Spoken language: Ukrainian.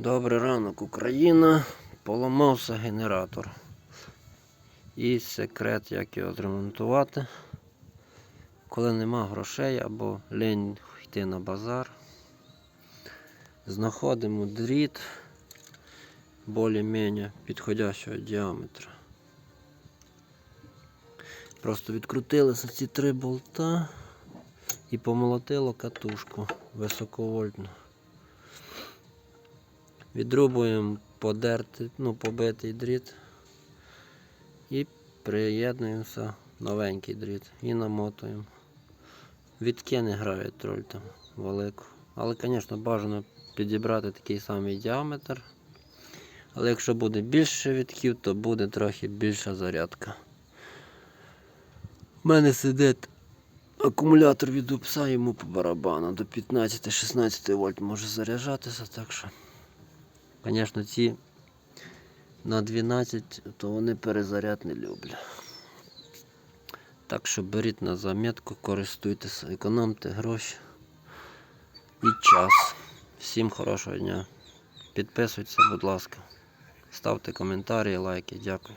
Добрий ранок, Україна. Поламався генератор. І секрет, як його зремонтувати. Коли нема грошей або лінь йти на базар. Знаходимо дріт більш-менш підходящого діаметра. Просто відкрутилися ці три болта і помолотило катушку високовольтну. Відрубуємо подертий, ну, побитий дріт і приєднуємося новенький дріт і намотуємо. Відки не грають роль там велику. Але, звісно, бажано підібрати такий самий діаметр. Але якщо буде більше відків, то буде трохи більша зарядка. У мене сидить акумулятор від упса, йому по барабану до 15-16 вольт може заряджатися, так що. Звісно, ці на 12, то вони перезаряд не люблять. Так що беріть на замітку, користуйтеся, економте гроші і час. Всім хорошого дня. Підписуйтесь, будь ласка. Ставте коментарі, лайки. Дякую.